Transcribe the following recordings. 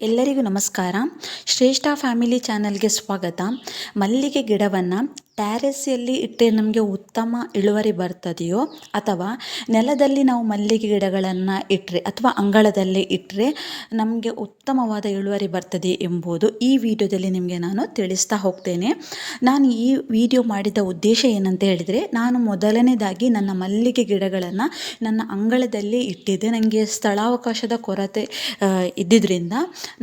ಎಲ್ಲರಿಗೂ ನಮಸ್ಕಾರ. ಶ್ರೇಷ್ಠ ಫ್ಯಾಮಿಲಿ ಚಾನಲ್ಗೆ ಸ್ವಾಗತ. ಮಲ್ಲಿಗೆ ಗಿಡವನ್ನು ಟ್ಯಾರೆಸ್ಸಲ್ಲಿ ಇಟ್ಟರೆ ನಮಗೆ ಉತ್ತಮ ಇಳುವರಿ ಬರ್ತದೆಯೋ ಅಥವಾ ನೆಲದಲ್ಲಿ ನಾವು ಮಲ್ಲಿಗೆ ಗಿಡಗಳನ್ನು ಇಟ್ಟರೆ ಅಥವಾ ಅಂಗಳದಲ್ಲಿ ಇಟ್ಟರೆ ನಮಗೆ ಉತ್ತಮವಾದ ಇಳುವರಿ ಬರ್ತದೆ ಎಂಬುದು ಈ ವಿಡಿಯೋದಲ್ಲಿ ನಿಮಗೆ ನಾನು ತಿಳಿಸ್ತಾ ಹೋಗ್ತೇನೆ. ನಾನು ಈ ವಿಡಿಯೋ ಮಾಡಿದ ಉದ್ದೇಶ ಏನಂತ ಹೇಳಿದರೆ, ನಾನು ಮೊದಲನೇದಾಗಿ ನನ್ನ ಮಲ್ಲಿಗೆ ಗಿಡಗಳನ್ನು ನನ್ನ ಅಂಗಳದಲ್ಲಿ ಇಟ್ಟಿದ್ದೆ. ನನಗೆ ಸ್ಥಳಾವಕಾಶದ ಕೊರತೆ ಇದ್ದಿದ್ದರಿಂದ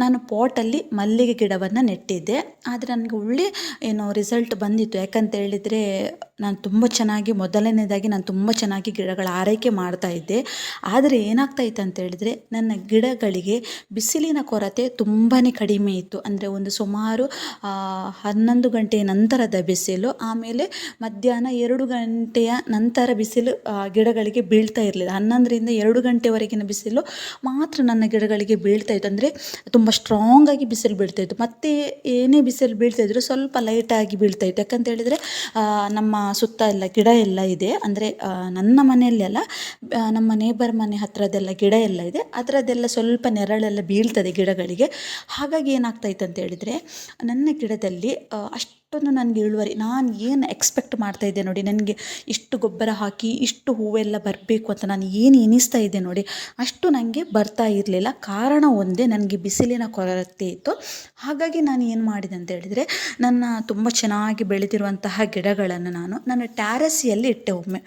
ನಾನು ಪಾಟಲ್ಲಿ ಮಲ್ಲಿಗೆ ಗಿಡವನ್ನು ನೆಟ್ಟಿದ್ದೆ. ಆದರೆ ನನಗೆ ಒಳ್ಳೆ ಏನೋ ರಿಸಲ್ಟ್ ಬಂದಿತ್ತು. ಯಾಕಂತ ಹೇಳಿದರೆ ನಾನು ತುಂಬ ಚೆನ್ನಾಗಿ, ಮೊದಲನೇದಾಗಿ ನಾನು ತುಂಬ ಚೆನ್ನಾಗಿ ಗಿಡಗಳ ಆರೈಕೆ ಮಾಡ್ತಾ ಇದ್ದೆ. ಆದರೆ ಏನಾಗ್ತಾ ಇತ್ತು ಅಂತ ಹೇಳಿದರೆ ನನ್ನ ಗಿಡಗಳಿಗೆ ಬಿಸಿಲಿನ ಕೊರತೆ ತುಂಬಾ ಕಡಿಮೆ ಇತ್ತು. ಅಂದರೆ ಒಂದು ಸುಮಾರು ಹನ್ನೊಂದು ಗಂಟೆಯ ನಂತರದ ಬಿಸಿಲು, ಆಮೇಲೆ ಮಧ್ಯಾಹ್ನ ಎರಡು ಗಂಟೆಯ ನಂತರ ಬಿಸಿಲು ಗಿಡಗಳಿಗೆ ಬೀಳ್ತಾ ಇರಲಿಲ್ಲ. ಹನ್ನೊಂದರಿಂದ ಎರಡು ಗಂಟೆವರೆಗಿನ ಬಿಸಿಲು ಮಾತ್ರ ನನ್ನ ಗಿಡಗಳಿಗೆ ಬೀಳ್ತಾ ಇತ್ತು. ಅಂದರೆ ತುಂಬ ಸ್ಟ್ರಾಂಗಾಗಿ ಬಿಸಿಲು ಬೀಳ್ತಾ ಇತ್ತು. ಮತ್ತೆ ಏನೇ ಬಿಸಿಲು ಬೀಳ್ತಾ ಇದ್ದರೂ ಸ್ವಲ್ಪ ಲೈಟಾಗಿ ಬೀಳ್ತಾ ಇತ್ತು. ಯಾಕಂತ ಹೇಳಿದ್ರೆ ನಮ್ಮ ಸುತ್ತ ಎಲ್ಲ ಗಿಡ ಎಲ್ಲ ಇದೆ. ಅಂದರೆ ನನ್ನ ಮನೆಯಲ್ಲೆಲ್ಲ ನಮ್ಮ ನೇಬರ್ ಮನೆ ಹತ್ರದೆಲ್ಲ ಗಿಡ ಎಲ್ಲ ಇದೆ. ಅದರದ್ದೆಲ್ಲ ಸ್ವಲ್ಪ ನೆರಳೆಲ್ಲ ಬೀಳ್ತದೆ ಗಿಡಗಳಿಗೆ. ಹಾಗಾಗಿ ಏನಾಗ್ತಾ ಇತ್ತು ಅಂತ ಹೇಳಿದ್ರೆ ನನ್ನ ಗಿಡದಲ್ಲಿ ಆ, ಅಷ್ಟೊಂದು ನನಗೆ ಇಳುವರಿ, ನಾನು ಏನು ಎಕ್ಸ್ಪೆಕ್ಟ್ ಮಾಡ್ತಾ ಇದ್ದೆ ನೋಡಿ, ನನಗೆ ಇಷ್ಟು ಗೊಬ್ಬರ ಹಾಕಿ, ಇಷ್ಟು ಹೂವೆಲ್ಲ ಬರಬೇಕು ಅಂತ ನಾನು ಏನು ಎನಿಸ್ತಾ ಇದ್ದೆ ನೋಡಿ, ಅಷ್ಟು ನನಗೆ ಬರ್ತಾ ಇರಲಿಲ್ಲ. ಕಾರಣ ಒಂದೇ, ನನಗೆ ಬಿಸಿಲಿನ ಕೊರತೆ ಇತ್ತು. ಹಾಗಾಗಿ ನಾನು ಏನು ಮಾಡಿದೆ ಅಂತ ಹೇಳಿದರೆ, ನನ್ನ ತುಂಬ ಚೆನ್ನಾಗಿ ಬೆಳೆದಿರುವಂತಹ ಗಿಡಗಳನ್ನು ನಾನು ನನ್ನ ಟ್ಯಾರಸಿಯಲ್ಲಿ ಇಟ್ಟೆ ಒಮ್ಮೆ.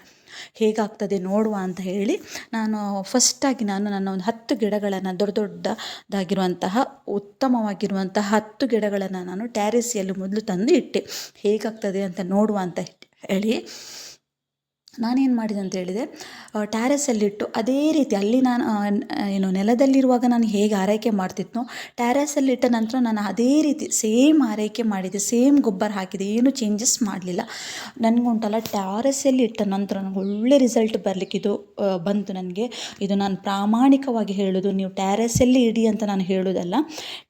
ಹೇಗಾಗ್ತದೆ ನೋಡುವ ಅಂತ ಹೇಳಿ ನಾನು ಫಸ್ಟಾಗಿ ನಾನು ನನ್ನ ಒಂದು ಹತ್ತು ಗಿಡಗಳನ್ನು ದೊಡ್ಡ ದೊಡ್ಡದಾಗಿರುವಂತಹ, ಉತ್ತಮವಾಗಿರುವಂತಹ ಹತ್ತು ಗಿಡಗಳನ್ನು ನಾನು ಟ್ಯಾರಿಸಿಯಲ್ಲಿ ಮೊದಲು ತಂದು ಇಟ್ಟೆ ಹೇಗಾಗ್ತದೆ ಅಂತ ನೋಡುವ ಅಂತ ಹೇಳಿ ನಾನೇನು ಮಾಡಿದೆ ಅಂತ ಹೇಳಿದೆ ಟ್ಯಾರೆಸಲ್ಲಿಟ್ಟು ಅದೇ ರೀತಿ ಅಲ್ಲಿ ನಾನು ಏನು ನೆಲದಲ್ಲಿರುವಾಗ ನಾನು ಹೇಗೆ ಆರೈಕೆ ಮಾಡ್ತಿದ್ನೋ ಟ್ಯಾರೆಸಲ್ಲಿಟ್ಟ ನಂತರ ನಾನು ಅದೇ ರೀತಿ ಸೇಮ್ ಆರೈಕೆ ಮಾಡಿದೆ ಸೇಮ್ ಗೊಬ್ಬರ ಹಾಕಿದೆ, ಏನು ಚೇಂಜಸ್ ಮಾಡಲಿಲ್ಲ. ನನಗುಂಟಲ್ಲ ಟ್ಯಾರೆಸಲ್ಲಿ ಇಟ್ಟ ನಂತರ ನನಗೆ ಒಳ್ಳೆ ರಿಸಲ್ಟ್ ಬರಲಿಕ್ಕಿದು ಬಂತು ನನಗೆ. ಇದು ನಾನು ಪ್ರಾಮಾಣಿಕವಾಗಿ ಹೇಳೋದು, ನೀವು ಟ್ಯಾರೆಸಲ್ಲಿ ಇಡಿ ಅಂತ ನಾನು ಹೇಳೋದಲ್ಲ.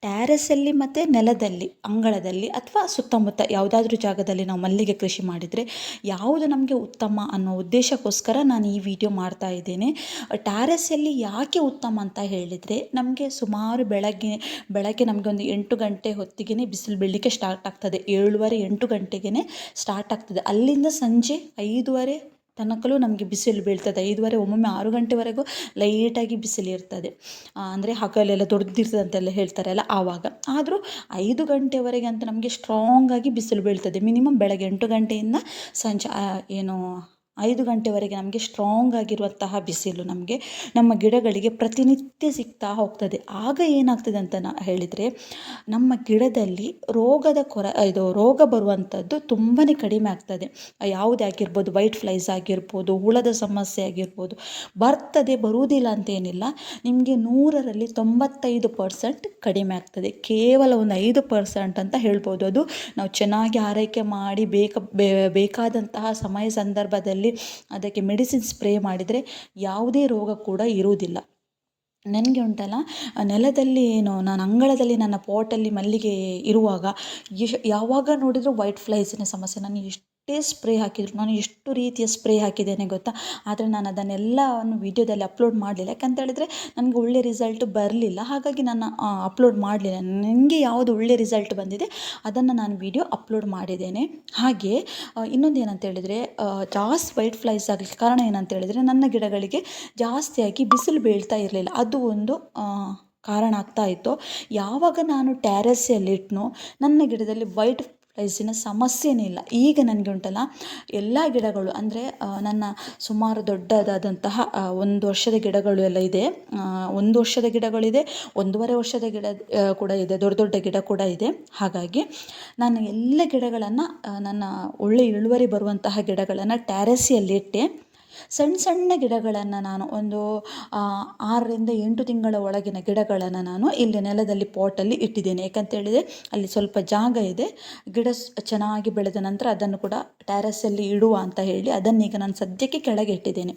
ಟ್ಯಾರೆಸಲ್ಲಿ ಮತ್ತು ನೆಲದಲ್ಲಿ, ಅಂಗಳದಲ್ಲಿ ಅಥವಾ ಸುತ್ತಮುತ್ತ ಯಾವುದಾದ್ರೂ ಜಾಗದಲ್ಲಿ ನಾವು ಮಲ್ಲಿಗೆ ಕೃಷಿ ಮಾಡಿದರೆ, ಯಾವುದು ನಮಗೆ ಉತ್ತಮ ಅನ್ನೋ ಉದ್ದೇಶಕ್ಕೋಸ್ಕರ ನಾನು ಈ ವಿಡಿಯೋ ಮಾಡ್ತಾ ಇದ್ದೇನೆ. ಟ್ಯಾರೆಸಲ್ಲಿ ಯಾಕೆ ಉತ್ತಮ ಅಂತ ಹೇಳಿದರೆ, ನಮಗೆ ಸುಮಾರು ಬೆಳಗ್ಗೆ ಬೆಳಗ್ಗೆ ನಮಗೆ ಒಂದು ಎಂಟು ಗಂಟೆ ಹೊತ್ತಿಗೆ ಬಿಸಿಲು ಬೀಳಲಿಕ್ಕೆ ಸ್ಟಾರ್ಟ್ ಆಗ್ತದೆ. ಏಳುವರೆ, ಎಂಟು ಗಂಟೆಗೆ ಸ್ಟಾರ್ಟ್ ಆಗ್ತದೆ. ಅಲ್ಲಿಂದ ಸಂಜೆ ಐದೂವರೆ ತನಕಲೂ ನಮಗೆ ಬಿಸಿಲು ಬೀಳ್ತದೆ. ಐದುವರೆ, ಒಮ್ಮೊಮ್ಮೆ ಆರು ಗಂಟೆವರೆಗೂ ಲೈಟಾಗಿ ಬಿಸಿಲು ಇರ್ತದೆ. ಅಂದರೆ ಹಗಲೆಲ್ಲ ದೊಡ್ಡದಿರ್ತದೆ ಅಂತೆಲ್ಲ ಹೇಳ್ತಾರಲ್ಲ ಆವಾಗ. ಆದರೂ ಐದು ಗಂಟೆವರೆಗೆ ಅಂತ ನಮಗೆ ಸ್ಟ್ರಾಂಗಾಗಿ ಬಿಸಿಲು ಬೀಳ್ತದೆ. ಮಿನಿಮಮ್ ಬೆಳಗ್ಗೆ ಎಂಟು ಗಂಟೆಯಿಂದ ಸಂಜೆ ಏನು ಐದು ಗಂಟೆವರೆಗೆ ನಮಗೆ ಸ್ಟ್ರಾಂಗ್ ಆಗಿರುವಂತಹ ಬಿಸಿಲು ನಮಗೆ ನಮ್ಮ ಗಿಡಗಳಿಗೆ ಪ್ರತಿನಿತ್ಯ ಸಿಗ್ತಾ ಹೋಗ್ತದೆ. ಆಗ ಏನಾಗ್ತದೆ ಅಂತ ನಾ ಹೇಳಿದರೆ, ನಮ್ಮ ಗಿಡದಲ್ಲಿ ರೋಗದ ಕೊರ, ಇದು ರೋಗ ಬರುವಂಥದ್ದು ತುಂಬಾ ಕಡಿಮೆ ಆಗ್ತದೆ. ಯಾವುದೇ ಆಗಿರ್ಬೋದು ವೈಟ್ ಫ್ಲೈಸ್ ಆಗಿರ್ಬೋದು, ಹುಳದ ಸಮಸ್ಯೆ ಆಗಿರ್ಬೋದು, ಬರ್ತದೆ, ಬರುವುದಿಲ್ಲ ಅಂತೇನಿಲ್ಲ, ನಿಮಗೆ ನೂರರಲ್ಲಿ ತೊಂಬತ್ತೈದು ಪರ್ಸೆಂಟ್ ಕಡಿಮೆ ಆಗ್ತದೆ. ಕೇವಲ ಒಂದು ಐದು ಪರ್ಸೆಂಟ್ ಅಂತ ಹೇಳ್ಬೋದು. ಅದು ನಾವು ಚೆನ್ನಾಗಿ ಆರೈಕೆ ಮಾಡಿ, ಬೇಕ ಬೇಕಾದಂತಹ ಸಮಯ ಸಂದರ್ಭದಲ್ಲಿ ಅದಕ್ಕೆ ಮೆಡಿಸಿನ್ ಸ್ಪ್ರೇ ಮಾಡಿದರೆ ಯಾವುದೇ ರೋಗ ಕೂಡ ಇರುವುದಿಲ್ಲ. ನನಗೆ ಉಂಟಲ್ಲ, ನೆಲದಲ್ಲಿ ಏನು, ನಾನು ಅಂಗಳದಲ್ಲಿ ನನ್ನ ಪಾಟಲ್ಲಿ ಮಲ್ಲಿಗೆ ಇರುವಾಗ ಯಾವಾಗ ನೋಡಿದರೂ ವೈಟ್ ಫ್ಲೈಸಿನ ಸಮಸ್ಯೆ. ನಾನು ಎಷ್ಟೇ ಸ್ಪ್ರೇ ಹಾಕಿದ್ರು. ನಾನು ಎಷ್ಟು ರೀತಿಯ ಸ್ಪ್ರೇ ಹಾಕಿದ್ದೇನೆ ಗೊತ್ತಾ? ಆದರೆ ನಾನು ಅದನ್ನೆಲ್ಲವನ್ನು ವಿಡಿಯೋದಲ್ಲಿ ಅಪ್ಲೋಡ್ ಮಾಡಲಿಲ್ಲ. ಯಾಕಂತ ಹೇಳಿದರೆ ನನಗೆ ಒಳ್ಳೆ ರಿಸಲ್ಟ್ ಬರಲಿಲ್ಲ. ಹಾಗಾಗಿ ನಾನು ಅಪ್ಲೋಡ್ ಮಾಡಲಿಲ್ಲ. ನನಗೆ ಯಾವುದು ಒಳ್ಳೆ ರಿಸಲ್ಟ್ ಬಂದಿದೆ ಅದನ್ನು ನಾನು ವಿಡಿಯೋ ಅಪ್ಲೋಡ್ ಮಾಡಿದ್ದೇನೆ. ಹಾಗೆ ಇನ್ನೊಂದು ಏನಂತ ಹೇಳಿದರೆ ಜಾಸ್ತಿ ವೈಟ್ ಫ್ಲೈಸ್ ಆಗಲಿಕ್ಕೆ ಕಾರಣ ಏನಂತ ಹೇಳಿದರೆ ನನ್ನ ಗಿಡಗಳಿಗೆ ಜಾಸ್ತಿಯಾಗಿ ಬಿಸಿಲು ಬೀಳ್ತಾ ಇರಲಿಲ್ಲ. ಅದು ಒಂದು ಕಾರಣ ಆಗ್ತಾ ಇತ್ತು. ಯಾವಾಗ ನಾನು ಟ್ಯಾರಸ್ಸಲ್ಲಿ ಇಟ್ನೋ ನನ್ನ ಗಿಡದಲ್ಲಿ ವೈಟ್ ಫ್ಲೈಸಿನ ಸಮಸ್ಯೆನೇ ಇಲ್ಲ ಈಗ ನನಗೆ ಉಂಟಲ್ಲ, ಎಲ್ಲ ಗಿಡಗಳು ಅಂದರೆ ನನ್ನ ಸುಮಾರು ದೊಡ್ಡದಾದಂತಹ ಒಂದು ವರ್ಷದ ಗಿಡಗಳು ಎಲ್ಲ ಇದೆ. ಒಂದು ವರ್ಷದ ಗಿಡಗಳಿದೆ, ಒಂದೂವರೆ ವರ್ಷದ ಗಿಡ ಕೂಡ ಇದೆ, ದೊಡ್ಡ ದೊಡ್ಡ ಗಿಡ ಕೂಡ ಇದೆ. ಹಾಗಾಗಿ ನಾನು ಎಲ್ಲ ಗಿಡಗಳನ್ನು ನನ್ನ ಒಳ್ಳೆ ಇಳುವರಿ ಬರುವಂತಹ ಗಿಡಗಳನ್ನು ಟ್ಯಾರೆಸಿಯಲ್ಲಿ ಇಟ್ಟೆ. ಸಣ್ಣ ಸಣ್ಣ ಗಿಡಗಳನ್ನು ನಾನು ಒಂದು ಆರರಿಂದ ಎಂಟು ತಿಂಗಳ ಒಳಗಿನ ಗಿಡಗಳನ್ನು ನಾನು ಇಲ್ಲಿ ನೆಲದಲ್ಲಿ ಪಾಟಲ್ಲಿ ಇಟ್ಟಿದ್ದೇನೆ. ಯಾಕಂತ ಹೇಳಿದರೆ ಅಲ್ಲಿ ಸ್ವಲ್ಪ ಜಾಗ ಇದೆ. ಗಿಡ ಚೆನ್ನಾಗಿ ಬೆಳೆದ ನಂತರ ಅದನ್ನು ಕೂಡ ಟ್ಯಾರಸಲ್ಲಿ ಇಡುವ ಅಂತ ಹೇಳಿ ಅದನ್ನೀಗ ನಾನು ಸದ್ಯಕ್ಕೆ ಕೆಳಗೆ ಇಟ್ಟಿದ್ದೇನೆ.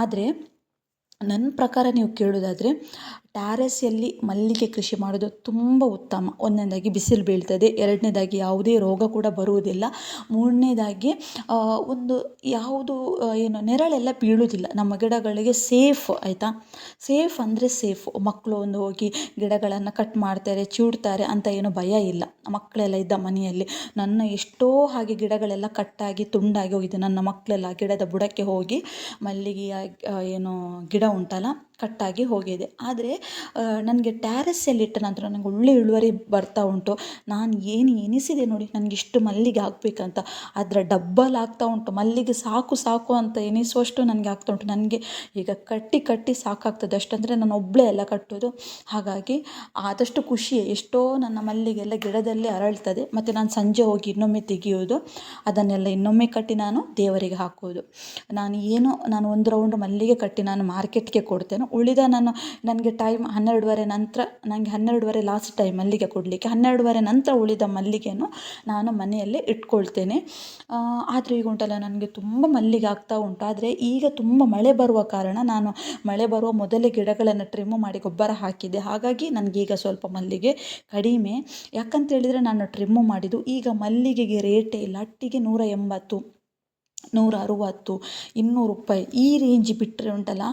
ಆದರೆ ನನ್ನ ಪ್ರಕಾರ ನೀವು ಕೇಳೋದಾದರೆ ಟ್ಯಾರೆಸಲ್ಲಿ ಮಲ್ಲಿಗೆ ಕೃಷಿ ಮಾಡೋದು ತುಂಬ ಉತ್ತಮ. ಒಂದನೇದಾಗಿ ಬಿಸಿಲು ಬೀಳ್ತದೆ, ಎರಡನೇದಾಗಿ ಯಾವುದೇ ರೋಗ ಕೂಡ ಬರುವುದಿಲ್ಲ, ಮೂರನೇದಾಗಿ ಒಂದು ಯಾವುದು ಏನು, ನೆರಳೆಲ್ಲ ಬೀಳುವುದಿಲ್ಲ. ನಮ್ಮ ಗಿಡಗಳಿಗೆ ಸೇಫ್, ಆಯಿತಾ? ಸೇಫ್ ಅಂದರೆ ಸೇಫ್. ಮಕ್ಕಳು ಒಂದು ಹೋಗಿ ಗಿಡಗಳನ್ನು ಕಟ್ ಮಾಡ್ತಾರೆ, ಚೂಡ್ತಾರೆ ಅಂತ ಏನು ಭಯ ಇಲ್ಲ. ಮಕ್ಕಳೆಲ್ಲ ಇದ್ದ ಮನೆಯಲ್ಲಿ ನನ್ನ ಎಷ್ಟೋ ಹಾಗೆ ಗಿಡಗಳೆಲ್ಲ ಕಟ್ಟಾಗಿ ತುಂಡಾಗಿ ಹೋಗಿದೆ. ನನ್ನ ಮಕ್ಕಳೆಲ್ಲ ಗಿಡದ ಬುಡಕ್ಕೆ ಹೋಗಿ ಮಲ್ಲಿಗೆಯ ಏನು, ಗಿಡ ಉಂಟಲ್ಲ ಕಟ್ಟಾಗಿ ಹೋಗಿದೆ. ಆದರೆ ನನಗೆ ಟ್ಯಾರಸ್ಸಲ್ಲಿ ಇಟ್ಟ ನಂತರ ನನಗೆ ಒಳ್ಳೆ ಇಳುವರಿ ಬರ್ತಾ ಉಂಟು. ನಾನು ಏನು ಎಣಿಸಿದೆ ನೋಡಿ, ನನಗೆ ಇಷ್ಟು ಮಲ್ಲಿಗೆ ಆಗಬೇಕಂತ ಅದರ ಡಬ್ಬಲ್ ಆಗ್ತಾ ಉಂಟು. ಮಲ್ಲಿಗೆ ಸಾಕು ಸಾಕು ಅಂತ ಎನಿಸುವಷ್ಟು ನನಗೆ ಆಗ್ತಾ ಉಂಟು. ನನಗೆ ಈಗ ಕಟ್ಟಿ ಕಟ್ಟಿ ಸಾಕಾಗ್ತದೆ. ಅಷ್ಟಂದರೆ ನಾನು ಒಬ್ಬಳೇ ಎಲ್ಲ ಕಟ್ಟೋದು. ಹಾಗಾಗಿ ಆದಷ್ಟು ಖುಷಿ, ಎಷ್ಟೋ ನನ್ನ ಮಲ್ಲಿಗೆ ಎಲ್ಲ ಗಿಡದಲ್ಲೇ ಅರಳ್ತದೆ. ಮತ್ತು ನಾನು ಸಂಜೆ ಹೋಗಿ ಇನ್ನೊಮ್ಮೆ ತೆಗೆಯೋದು ಅದನ್ನೆಲ್ಲ ಇನ್ನೊಮ್ಮೆ ಕಟ್ಟಿ ನಾನು ದೇವರಿಗೆ ಹಾಕೋದು ನಾನು ಏನು, ನಾನು ಒಂದು ರೌಂಡ್ ಮಲ್ಲಿಗೆ ಕಟ್ಟಿ ನಾನು ಮಾರ್ಕೆಟ್ಗೆ ಕೊಡ್ತೇನೆ ಉಳಿದ ನಾನು ನನಗೆ ಟೈಮ್ ಹನ್ನೆರಡುವರೆ ನಂತರ ನನಗೆ ಹನ್ನೆರಡುವರೆ ಲಾಸ್ಟ್ ಟೈಮ್ ಮಲ್ಲಿಗೆ ಕೊಡಲಿಕ್ಕೆ, ಹನ್ನೆರಡುವರೆ ನಂತರ ಉಳಿದ ಮಲ್ಲಿಗೆಯನ್ನು ನಾನು ಮನೆಯಲ್ಲೇ ಇಟ್ಕೊಳ್ತೇನೆ. ಆದರೆ ಈಗ ಉಂಟಲ್ಲ, ನನಗೆ ತುಂಬ ಮಲ್ಲಿಗೆ ಆಗ್ತಾ ಉಂಟು. ಆದರೆ ಈಗ ತುಂಬ ಮಳೆ ಬರುವ ಕಾರಣ ನಾನು ಮಳೆ ಬರುವ ಮೊದಲೇ ಗಿಡಗಳನ್ನು ಟ್ರಿಮ್ ಮಾಡಿ ಗೊಬ್ಬರ ಹಾಕಿದೆ ಹಾಗಾಗಿ ನನಗೀಗ ಸ್ವಲ್ಪ ಮಲ್ಲಿಗೆ ಕಡಿಮೆ. ಯಾಕಂತೇಳಿದರೆ ನಾನು ಟ್ರಿಮ್ಮು ಮಾಡಿದ್ದು ಈಗ ಮಲ್ಲಿಗೆಗೆ ರೇಟೇ ಇಲ್ಲ, ಅಟ್ಟಿಗೆ ನೂರ ಎಂಬತ್ತು. ನೂರ ಅರುವತ್ತು ಇನ್ನೂರು ರೂಪಾಯಿ ಈ ರೇಂಜ್ ಬಿಟ್ಟರೆ ಉಂಟಲ್ಲ,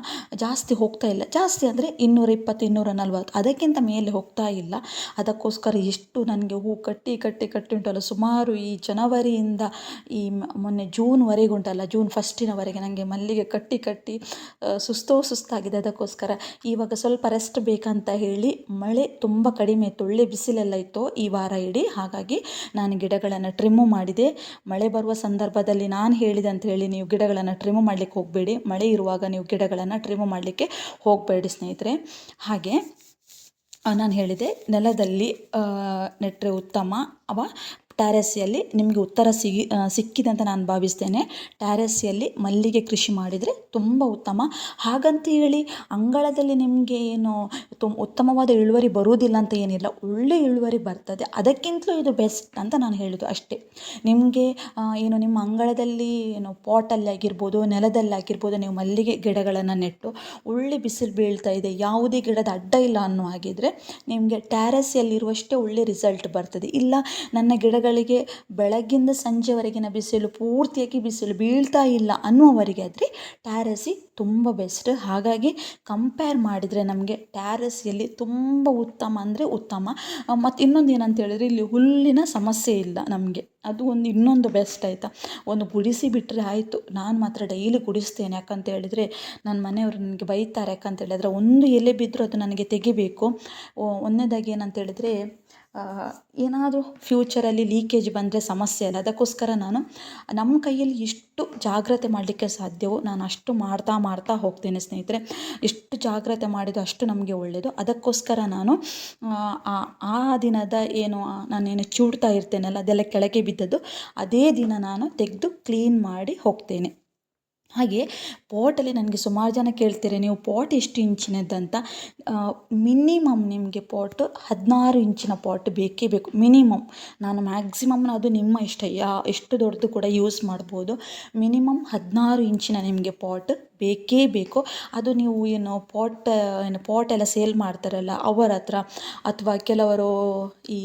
ಜಾಸ್ತಿ ಹೋಗ್ತಾ ಇಲ್ಲ. ಜಾಸ್ತಿ ಅಂದರೆ ಇನ್ನೂರ ಇಪ್ಪತ್ತು, ಇನ್ನೂರ ನಲ್ವತ್ತು. ಅದಕ್ಕಿಂತ ಮೇಲೆ ಹೋಗ್ತಾ ಇಲ್ಲ. ಅದಕ್ಕೋಸ್ಕರ ಎಷ್ಟು ನನಗೆ ಹೂ ಕಟ್ಟಿ ಕಟ್ಟಿ ಕಟ್ಟಿ ಉಂಟಲ್ಲ. ಸುಮಾರು ಈ ಜನವರಿಯಿಂದ ಈ ಮೊನ್ನೆ ಜೂನ್ವರೆಗೆ ಉಂಟಲ್ಲ. ಜೂನ್ ಫಸ್ಟಿನವರೆಗೆ ನನಗೆ ಮಲ್ಲಿಗೆ ಕಟ್ಟಿ ಕಟ್ಟಿ ಸುಸ್ತೋ, ಸುಸ್ತಾಗಿದೆ. ಅದಕ್ಕೋಸ್ಕರ ಇವಾಗ ಸ್ವಲ್ಪ ರೆಸ್ಟ್ ಬೇಕಂತ ಹೇಳಿ ಮಳೆ ತುಂಬ ಕಡಿಮೆ ಇತ್ತು ಒಳ್ಳೆ ಬಿಸಿಲೆಲ್ಲ ಇತ್ತು ಈ ವಾರ ಇಡೀ. ಹಾಗಾಗಿ ನಾನು ಗಿಡಗಳನ್ನು ಟ್ರಿಮ್ಮು ಮಾಡಿದೆ. ಮಳೆ ಬರುವ ಸಂದರ್ಭದಲ್ಲಿ ನಾನು ಹೇಳಿದೆ ಅಂತ ಹೇಳಿ ನೀವು ಗಿಡಗಳನ್ನು ಟ್ರಿಮ್ ಮಾಡಲಿಕ್ಕೆ ಹೋಗಬೇಡಿ. ಮಳೆ ಇರುವಾಗ ನೀವು ಗಿಡಗಳನ್ನು ಟ್ರಿಮ್ ಮಾಡಲಿಕ್ಕೆ ಹೋಗಬೇಡಿ ಸ್ನೇಹಿತರೆ. ಹಾಗೆ ನಾನು ಹೇಳಿದೆ ನೆಲದಲ್ಲಿ ನೆಟ್ಟರೆ ಉತ್ತಮ, ಅವ ಟ್ಯಾರೆಸ್ಸಿಯಲ್ಲಿ ನಿಮಗೆ ಉತ್ತರ ಸಿಗಿ ಸಿಕ್ಕಿದೆ ಅಂತ ನಾನು ಭಾವಿಸ್ತೇನೆ. ಟ್ಯಾರಸಿಯಲ್ಲಿ ಮಲ್ಲಿಗೆ ಕೃಷಿ ಮಾಡಿದರೆ ತುಂಬ ಉತ್ತಮ. ಹಾಗಂತ ಹೇಳಿ ಅಂಗಳದಲ್ಲಿ ನಿಮಗೆ ಏನು ತುಮ್ ಉತ್ತಮವಾದ ಇಳುವರಿ ಬರುವುದಿಲ್ಲ ಅಂತ ಏನಿಲ್ಲ. ಒಳ್ಳೆ ಇಳುವರಿ ಬರ್ತದೆ. ಅದಕ್ಕಿಂತಲೂ ಇದು ಬೆಸ್ಟ್ ಅಂತ ನಾನು ಹೇಳೋದು ಅಷ್ಟೇ. ನಿಮಗೆ ಏನು ನಿಮ್ಮ ಅಂಗಳದಲ್ಲಿ ಏನು ಪಾಟಲ್ಲಿ ಆಗಿರ್ಬೋದು ನೆಲದಲ್ಲಿ ಆಗಿರ್ಬೋದು ನೀವು ಮಲ್ಲಿಗೆ ಗಿಡಗಳನ್ನು ನೆಟ್ಟು ಒಳ್ಳೆ ಬಿಸಿಲು ಬೀಳ್ತಾ ಇದೆ, ಯಾವುದೇ ಗಿಡದ ಅಡ್ಡ ಇಲ್ಲ ಅನ್ನೋ ಹಾಗಿದ್ರೆ ನಿಮಗೆ ಟ್ಯಾರೆಸ್ಸಲ್ಲಿರುವಷ್ಟೇ ಒಳ್ಳೆ ರಿಸಲ್ಟ್ ಬರ್ತದೆ. ಇಲ್ಲ, ನನ್ನ ಗಿಡ ಗಿಡಗಳಿಗೆ ಬೆಳಗ್ಗಿಂದ ಸಂಜೆವರೆಗಿನ ಬಿಸಿಲು ಪೂರ್ತಿಯಾಗಿ ಬಿಸಿಲು ಬೀಳ್ತಾ ಇಲ್ಲ ಅನ್ನುವವರಿಗೆ ಆದರೆ ಟ್ಯಾರಸಿ ತುಂಬ ಬೆಸ್ಟ್. ಹಾಗಾಗಿ ಕಂಪೇರ್ ಮಾಡಿದರೆ ನಮಗೆ ಟ್ಯಾರಸಿಯಲ್ಲಿ ತುಂಬ ಉತ್ತಮ ಅಂದರೆ ಉತ್ತಮ. ಮತ್ತು ಇನ್ನೊಂದು ಏನಂತ ಹೇಳಿದ್ರೆ ಇಲ್ಲಿ ಹುಲ್ಲಿನ ಸಮಸ್ಯೆ ಇಲ್ಲ ನಮಗೆ. ಅದು ಒಂದು ಇನ್ನೊಂದು ಬೆಸ್ಟ್ ಆಯಿತಾ. ಒಂದು ಗುಡಿಸಿ ಬಿಟ್ಟರೆ ಆಯಿತು. ನಾನು ಮಾತ್ರ ಡೈಲಿ ಗುಡಿಸ್ತೇನೆ ಯಾಕಂತ ಹೇಳಿದರೆ ನನ್ನ ಮನೆಯವರು ನನಗೆ ಬೈತಾರೆ ಯಾಕಂತ ಹೇಳಿದ್ರೆ. ಒಂದು ಎಲೆ ಬಿದ್ದರೂ ಅದು ನನಗೆ ತೆಗಿಬೇಕು. ಒಂದನೇದಾಗಿ ಏನಂತ ಹೇಳಿದರೆ ಏನಾದರೂ ಫ್ಯೂಚರಲ್ಲಿ ಲೀಕೇಜ್ ಬಂದರೆ ಸಮಸ್ಯೆ ಅಲ್ಲ. ಅದಕ್ಕೋಸ್ಕರ ನಾನು ನಮ್ಮ ಕೈಯಲ್ಲಿ ಎಷ್ಟು ಜಾಗ್ರತೆ ಮಾಡಲಿಕ್ಕೆ ಸಾಧ್ಯವೋ ನಾನು ಅಷ್ಟು ಮಾಡ್ತಾ ಮಾಡ್ತಾ ಹೋಗ್ತೇನೆ ಸ್ನೇಹಿತರೆ. ಎಷ್ಟು ಜಾಗ್ರತೆ ಮಾಡಿದ್ದು ಅಷ್ಟು ನಮಗೆ ಒಳ್ಳೆಯದು ಅದಕ್ಕೋಸ್ಕರ ನಾನು, ಆ ದಿನದ ಏನು ನಾನೇನು ಚೂಡ್ತಾ ಇರ್ತೇನಲ್ಲ, ಅದೆಲ್ಲ ಕೆಳಗೆ ಬಿದ್ದದ್ದು, ಅದೇ ದಿನ ನಾನು ತೆಗೆದು ಕ್ಲೀನ್ ಮಾಡಿ ಹೋಗ್ತೇನೆ. ಹಾಗೆ ಪಾಟಲ್ಲಿ ನನಗೆ ಸುಮಾರು ಜನ ಕೇಳ್ತೀರಿ, ನೀವು ಪಾಟ್ ಎಷ್ಟು ಇಂಚಿನದ್ದಂತ ಮಿನಿಮಮ್ ನಿಮಗೆ ಪಾಟ್ ಹದಿನಾರು ಇಂಚಿನ ಪಾಟ್ ಬೇಕೇ ಬೇಕು, ಮಿನಿಮಮ್. ನಾನು ಮ್ಯಾಕ್ಸಿಮಮ್ ಅದು ನಿಮ್ಮ ಇಷ್ಟ, ಯಾ, ಎಷ್ಟು ದೊಡ್ಡದು ಕೂಡ ಯೂಸ್ ಮಾಡ್ಬೋದು. ಮಿನಿಮಮ್ ಹದಿನಾರು ಇಂಚಿನ ನಿಮಗೆ ಪಾಟ್ ಬೇಕೇ ಬೇಕು. ಅದು ನೀವು ಏನು ಪಾಟ್ ಏನು ಪಾಟ್ ಎಲ್ಲ ಸೇಲ್ ಮಾಡ್ತಾರಲ್ಲ ಅವರ ಹತ್ರ ಅಥವಾ ಕೆಲವರು ಈ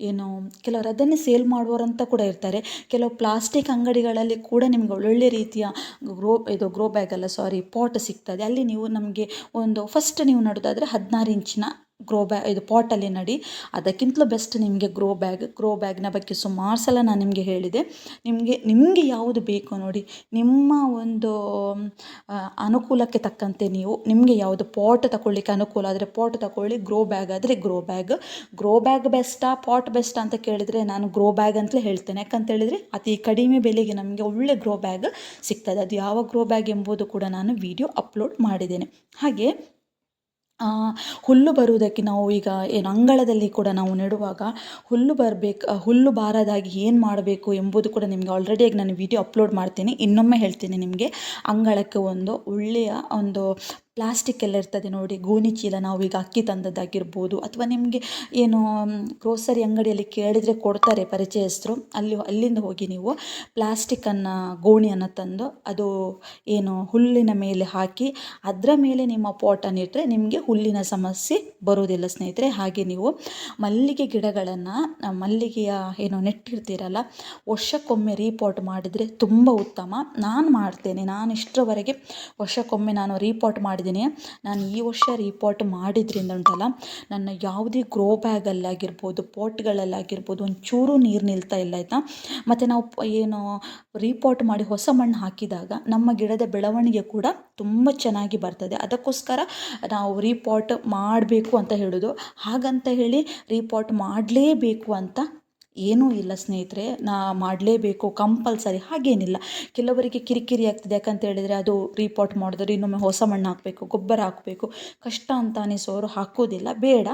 ಏನು ಕೆಲವರು ಅದನ್ನೇ ಸೇಲ್ ಮಾಡುವವರಂತ ಕೂಡ ಇರ್ತಾರೆ. ಕೆಲವು ಪ್ಲಾಸ್ಟಿಕ್ ಅಂಗಡಿಗಳಲ್ಲಿ ಕೂಡ ನಿಮ್ಗೆ ಒಳ್ಳೊಳ್ಳೆ ರೀತಿಯ ಗ್ರೋ ಇದು ಗ್ರೋ ಬ್ಯಾಗ್ ಅಲ್ಲ ಸಾರಿ ಪಾಟ್ ಸಿಗ್ತದೆ. ಅಲ್ಲಿ ನೀವು ನಮಗೆ ಒಂದು ಫಸ್ಟ್ ನೀವು ನಡೋದಾದರೆ ಹದಿನಾರು ಇಂಚಿನ ಗ್ರೋ ಬ್ಯಾ ಇದು ಪಾಟಲ್ಲಿ ನಡಿ. ಅದಕ್ಕಿಂತಲೂ ಬೆಸ್ಟ್ ನಿಮಗೆ ಗ್ರೋ ಬ್ಯಾಗ್ ಗ್ರೋ ಬ್ಯಾಗ್ನ ಬಗ್ಗೆ ಸುಮಾರು ಸಲ ನಾನು ನಿಮಗೆ ಹೇಳಿದೆ. ನಿಮಗೆ ನಿಮಗೆ ಯಾವುದು ಬೇಕು ನೋಡಿ. ನಿಮ್ಮ ಒಂದು ಅನುಕೂಲಕ್ಕೆ ತಕ್ಕಂತೆ ನೀವು ನಿಮಗೆ ಯಾವುದು ಪಾಟ್ ತಗೊಳ್ಳಿಕ್ಕೆ ಅನುಕೂಲ ಆದರೆ ಪಾಟ್ ತಗೊಳ್ಳಿ ಗ್ರೋ ಬ್ಯಾಗ್ ಆದರೆ ಗ್ರೋ ಬ್ಯಾಗ್ ಗ್ರೋ ಬ್ಯಾಗ್ ಬೆಸ್ಟಾ ಪಾಟ್ ಬೆಸ್ಟ್ ಅಂತ ಕೇಳಿದರೆ ನಾನು ಗ್ರೋ ಬ್ಯಾಗ್ ಅಂತಲೇ ಹೇಳ್ತೇನೆ. ಯಾಕಂತೇಳಿದರೆ ಅತಿ ಕಡಿಮೆ ಬೆಲೆಗೆ ನಮಗೆ ಒಳ್ಳೆ ಗ್ರೋ ಬ್ಯಾಗ್ ಸಿಗ್ತದೆ. ಅದು ಯಾವ ಗ್ರೋ ಬ್ಯಾಗ್ ಎಂಬುದು ಕೂಡ ನಾನು ವಿಡಿಯೋ ಅಪ್ಲೋಡ್ ಮಾಡಿದ್ದೇನೆ. ಹಾಗೆ ಹುಲ್ಲು ಬರುವುದಕ್ಕೆ ನಾವು ಈಗ ಏನು ಅಂಗಳದಲ್ಲಿ ಕೂಡ ನಾವು ನೆಡುವಾಗ ಹುಲ್ಲು ಬರಬೇಕು ಹುಲ್ಲು ಬಾರದಾಗಿ ಏನು ಮಾಡಬೇಕು ಎಂಬುದು ಕೂಡ ನಿಮಗೆ ಆಲ್ರೆಡಿಯಾಗಿ ನಾನು ವಿಡಿಯೋ ಅಪ್ಲೋಡ್ ಮಾಡ್ತೀನಿ. ಇನ್ನೊಮ್ಮೆ ಹೇಳ್ತೀನಿ ನಿಮಗೆ. ಅಂಗಳಕ್ಕೆ ಒಂದು ಒಳ್ಳೆಯ ಒಂದು ಪ್ಲಾಸ್ಟಿಕ್ ಎಲ್ಲ ಇರ್ತದೆ ನೋಡಿ, ಗೋಣಿ ಚೀಲ ನಾವು ಈಗ ಅಕ್ಕಿ ತಂದದ್ದಾಗಿರ್ಬೋದು ಅಥವಾ ನಿಮಗೆ ಏನು ಗ್ರೋಸರಿ ಅಂಗಡಿಯಲ್ಲಿ ಕೇಳಿದರೆ ಕೊಡ್ತಾರೆ ಪರಿಚಯಸ್ಥರು. ಅಲ್ಲಿ ಅಲ್ಲಿಂದ ಹೋಗಿ ನೀವು ಪ್ಲಾಸ್ಟಿಕ್ಕನ್ನು ಗೋಣಿಯನ್ನು ತಂದು ಅದು ಏನು ಹುಲ್ಲಿನ ಮೇಲೆ ಹಾಕಿ ಅದರ ಮೇಲೆ ನಿಮ್ಮ ಪಾಟನ್ನು ಇಟ್ಟರೆ ನಿಮಗೆ ಹುಲ್ಲಿನ ಸಮಸ್ಯೆ ಬರೋದಿಲ್ಲ ಸ್ನೇಹಿತರೆ. ಹಾಗೆ ನೀವು ಮಲ್ಲಿಗೆ ಗಿಡಗಳನ್ನು ಮಲ್ಲಿಗೆಯ ಏನು ನೆಟ್ಟಿರ್ತೀರಲ್ಲ, ವರ್ಷಕ್ಕೊಮ್ಮೆ ರೀಪಾಟ್ ಮಾಡಿದರೆ ತುಂಬ ಉತ್ತಮ. ನಾನು ಮಾಡ್ತೇನೆ, ನಾನು ಇಷ್ಟರವರೆಗೆ ವರ್ಷಕ್ಕೊಮ್ಮೆ ನಾನು ರೀಪಾಟ್ ಮಾಡಿದ್ದೀನಿ. ನಾನು ಈ ವರ್ಷ ರೀಪಾಟ್ ಮಾಡಿದ್ರಿಂದ ಉಂಟಲ್ಲ ನನ್ನ ಯಾವುದೇ ಗ್ರೋ ಬ್ಯಾಗಲ್ಲಾಗಿರ್ಬೋದು ಪಾಟ್ಗಳಲ್ಲಾಗಿರ್ಬೋದು ಒಂಚೂರು ನೀರು ನಿಲ್ತಾ ಇಲ್ಲ, ಆಯಿತಾ? ಮತ್ತು ನಾವು ಏನು ರೀಪಾಟ್ ಮಾಡಿ ಹೊಸ ಮಣ್ಣು ಹಾಕಿದಾಗ ನಮ್ಮ ಗಿಡದ ಬೆಳವಣಿಗೆ ಕೂಡ ತುಂಬ ಚೆನ್ನಾಗಿ ಬರ್ತದೆ. ಅದಕ್ಕೋಸ್ಕರ ನಾವು ರೀಪಾಟ್ ಮಾಡಬೇಕು ಅಂತ ಹೇಳೋದು. ಹಾಗಂತ ಹೇಳಿ ರೀಪಾಟ್ ಮಾಡಲೇಬೇಕು ಅಂತ ಏನೂ ಇಲ್ಲ ಸ್ನೇಹಿತರೆ, ನಾ ಮಾಡಲೇಬೇಕು ಕಂಪಲ್ಸರಿ, ಹಾಗೇನಿಲ್ಲ. ಕೆಲವರಿಗೆ ಕಿರಿಕಿರಿ ಆಗ್ತದೆ, ಯಾಕಂತ ಹೇಳಿದರೆ ಅದು ರೀಪಾಟ್ ಮಾಡಿದ್ರೆ ಇನ್ನೊಮ್ಮೆ ಹೊಸ ಮಣ್ಣು ಹಾಕಬೇಕು, ಗೊಬ್ಬರ ಹಾಕಬೇಕು. ಕಷ್ಟ ಅಂತ ಅನಿಸೋರು ಹಾಕೋದಿಲ್ಲ, ಬೇಡ.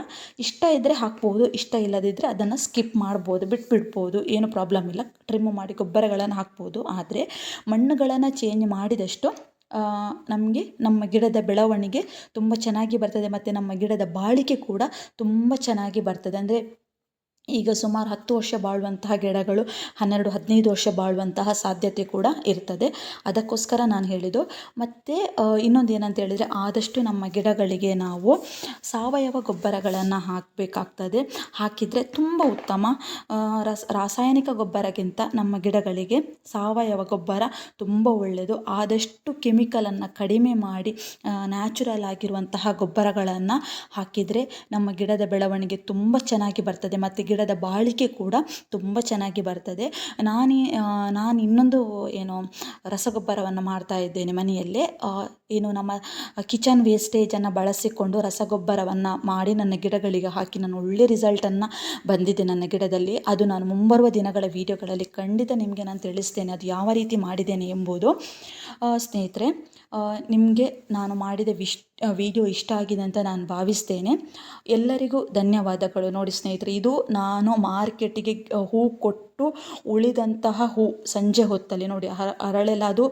ಇಷ್ಟ ಇದ್ದರೆ ಹಾಕ್ಬೋದು, ಇಷ್ಟ ಇಲ್ಲದಿದ್ದರೆ ಅದನ್ನು ಸ್ಕಿಪ್ ಮಾಡ್ಬೋದು, ಬಿಟ್ಬಿಡ್ಬೋದು, ಏನು ಪ್ರಾಬ್ಲಮ್ ಇಲ್ಲ. ಟ್ರಿಮ್ ಮಾಡಿ ಗೊಬ್ಬರಗಳನ್ನು ಹಾಕ್ಬೋದು, ಆದರೆ ಮಣ್ಣುಗಳನ್ನು ಚೇಂಜ್ ಮಾಡಿದಷ್ಟು ನಮಗೆ ನಮ್ಮ ಗಿಡದ ಬೆಳವಣಿಗೆ ತುಂಬ ಚೆನ್ನಾಗಿ ಬರ್ತದೆ, ಮತ್ತು ನಮ್ಮ ಗಿಡದ ಬಾಳಿಕೆ ಕೂಡ ತುಂಬ ಚೆನ್ನಾಗಿ ಬರ್ತದೆ. ಅಂದರೆ ಈಗ ಸುಮಾರು ಹತ್ತು ವರ್ಷ ಬಾಳುವಂತಹ ಗಿಡಗಳು, ಹನ್ನೆರಡು, ಹದಿನೈದು ವರ್ಷ ಬಾಳುವಂತಹ ಸಾಧ್ಯತೆ ಕೂಡ ಇರ್ತದೆ. ಅದಕ್ಕೋಸ್ಕರ ನಾನು ಹೇಳಿದ್ದು. ಮತ್ತು ಇನ್ನೊಂದು ಏನಂತ ಹೇಳಿದರೆ ಆದಷ್ಟು ನಮ್ಮ ಗಿಡಗಳಿಗೆ ನಾವು ಸಾವಯವ ಗೊಬ್ಬರಗಳನ್ನು ಹಾಕಬೇಕಾಗ್ತದೆ. ಹಾಕಿದರೆ ತುಂಬ ಉತ್ತಮ ರಸ, ರಾಸಾಯನಿಕ ಗೊಬ್ಬರಕ್ಕಿಂತ ನಮ್ಮ ಗಿಡಗಳಿಗೆ ಸಾವಯವ ಗೊಬ್ಬರ ತುಂಬ ಒಳ್ಳೆಯದು ಆದಷ್ಟು ಕೆಮಿಕಲನ್ನು ಕಡಿಮೆ ಮಾಡಿ ನ್ಯಾಚುರಲ್ ಆಗಿರುವಂತಹ ಗೊಬ್ಬರಗಳನ್ನು ಹಾಕಿದರೆ ನಮ್ಮ ಗಿಡದ ಬೆಳವಣಿಗೆ ತುಂಬ ಚೆನ್ನಾಗಿ ಬರ್ತದೆ. ಮತ್ತು ಗಿಡದ ಬಾಳಿಕೆ ಕೂಡ ತುಂಬ ಚೆನ್ನಾಗಿ ಬರ್ತದೆ. ನಾನು ನಾನು ಇನ್ನೊಂದು, ಏನು, ರಸಗೊಬ್ಬರವನ್ನು ಮಾಡ್ತಾ ಇದ್ದೇನೆ ಮನೆಯಲ್ಲೇ. ಏನು ನಮ್ಮ ಕಿಚನ್ ವೇಸ್ಟೇಜನ್ನು ಬಳಸಿಕೊಂಡು ರಸಗೊಬ್ಬರವನ್ನು ಮಾಡಿ ನನ್ನ ಗಿಡಗಳಿಗೆ ಹಾಕಿ ನಾನು ಒಳ್ಳೆ ರಿಸಲ್ಟನ್ನು ಬಂದಿದೆ ನನ್ನ ಗಿಡದಲ್ಲಿ. ಅದು ನಾನು ಮುಂಬರುವ ದಿನಗಳ ವೀಡಿಯೋಗಳಲ್ಲಿ ಖಂಡಿತ ನಿಮಗೆ ನಾನು ತಿಳಿಸ್ತೇನೆ. ಅದು ಯಾವ ರೀತಿ ಮಾಡಿದ್ದೇನೆ ಎಂಬುದು. ಸ್ನೇಹಿತರೆ ನಿಮಗೆ ನಾನು ಮಾಡಿದ ವಿಶ್ ವಿಡಿಯೋ ಇಷ್ಟ ಆಗಿದೆ ಅಂತ ನಾನು ಭಾವಿಸ್ತೇನೆ. ಎಲ್ಲರಿಗೂ ಧನ್ಯವಾದಗಳು. ನೋಡಿ ಸ್ನೇಹಿತರೆ, ಇದು ನಾನು ಮಾರ್ಕೆಟಿಗೆ ಹೂ ಕೊಟ್ಟು ಉಳಿದಂತಹ ಹೂ ಸಂಜೆ ಹೊತ್ತಲ್ಲಿ ನೋಡಿ ಅರಳೆಲ್ಲ ಅದು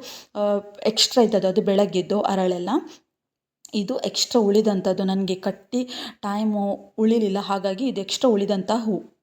ಎಕ್ಸ್ಟ್ರಾ ಇದ್ದದ್ದು, ಅದು ಬೆಳಗ್ಗೆದ್ದು ಅರಳೆಲ್ಲ. ಇದು ಎಕ್ಸ್ಟ್ರಾ ಉಳಿದಂಥದ್ದು. ನನಗೆ ಕಟ್ಟಿ ಟೈಮು ಉಳಿಲಿಲ್ಲ. ಹಾಗಾಗಿ ಇದು ಎಕ್ಸ್ಟ್ರಾ ಉಳಿದಂಥ ಹೂ.